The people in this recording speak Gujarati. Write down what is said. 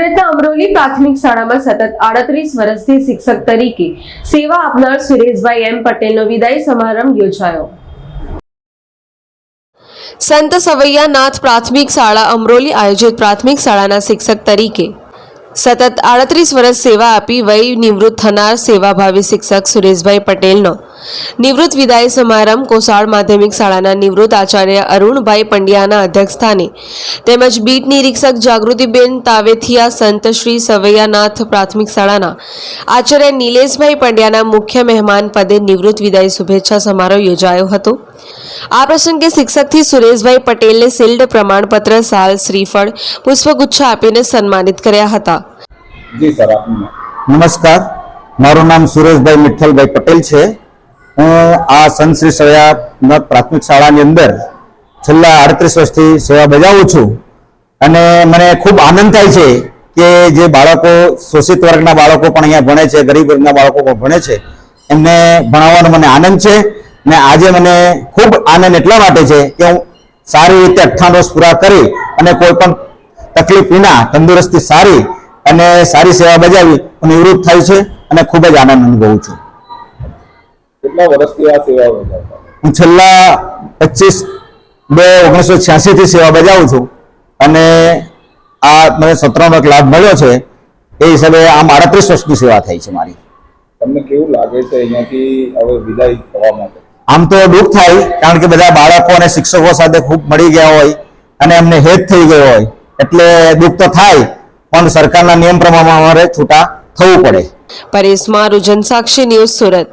સુરતના અમરોલી પ્રાથમિક શાળામાં સતત આડત્રીસ વર્ષથી શિક્ષક તરીકે સેવા આપનાર સુરેશભાઈ એમ પટેલનો વિદાય સમારંભ યોજાયો. સંત સવૈયાનાથ પ્રાથમિક શાળા અમરોલી આયોજિત પ્રાથમિક શાળાના શિક્ષક તરીકે સતત આડત્રીસ વર્ષ સેવા આપી વય નિવૃત્ત થનાર સેવાભાવી શિક્ષક સુરેશભાઈ પટેલનો નિવૃત્ત વિદાય સમારંભ કોસાળ માધ્યમિક શાળાના નિવૃત્ત આચાર્ય અરુણભાઈ પંડ્યાના અધ્યક્ષસ્થાને. તેમજ બીટ નિરીક્ષક જાગૃતિબેન તાવેથિયા સંત શ્રી સવૈયાનાથ પ્રાથમિક શાળાના. આચાર્ય નિલેશભાઈ પંડ્યાના મુખ્ય મહેમાન પદે નિવૃત્ત વિદાય શુભેચ્છા સમારોહ યોજાયો હતો. આ પ્રસંગે શિક્ષકથી સુરેશભાઈ પટેલને શિલ્ડ પ્રમાણપત્ર સાલ શ્રીફળ પુષ્પગુચ્છ આપીને સન્માનિત કર્યા હતા. નમસ્કાર. મારું નામ સુરેશભાઈ મિઠ્ઠલભાઈ પટેલ છે. હું આ સંત શ્રી સવૈયાનાથ પ્રાથમિક શાળાની અંદર છેલ્લા આડત્રીસ વર્ષથી સેવા બજાવું છું. અને મને ખૂબ આનંદ થાય છે કે જે બાળકો શોષિત વર્ગના બાળકો પણ અહીંયા ભણે છે, ગરીબ વર્ગના બાળકો પણ ભણે છે, એમને ભણાવવાનો મને આનંદ છે ને આજે મને ખૂબ આનંદ એટલા માટે છે કે હું સારી રીતે અઠ્ઠાણ વર્ષ પૂરા કરી અને કોઈ પણ તકલીફ વિના તંદુરસ્તી સારી અને સારી સેવા બજાવી નિવૃત્ત થાય છે અને ખૂબ જ આનંદ અનુભવું છું. કેટલા વર્ષથી આ સેવા બજાવતા હું છેલ્લા પચીસ બે ઓગણીસો છ્યાસી થી સેવા બજાવું છું અને આ મને સત્રનો એક લાભ મળ્યો છે એ હિસાબે આમ આડત્રીસ વર્ષની સેવા થઈ છે મારી. તમને કેવું લાગે છે અહીંયાથી હવે વિદાય થવા માટે? આમ તો દુઃખ થાય કારણ કે બધા બાળકો અને શિક્ષકો સાથે ખૂબ મળી ગયા હોય અને એમને હેત થઈ ગયો હોય એટલે દુઃખ તો થાય પણ સરકારના નિયમ પ્રમાણે અમારે છૂટા થવું પડે. પરેશ મારુજન સાક્ષી ન્યૂઝ સુરત.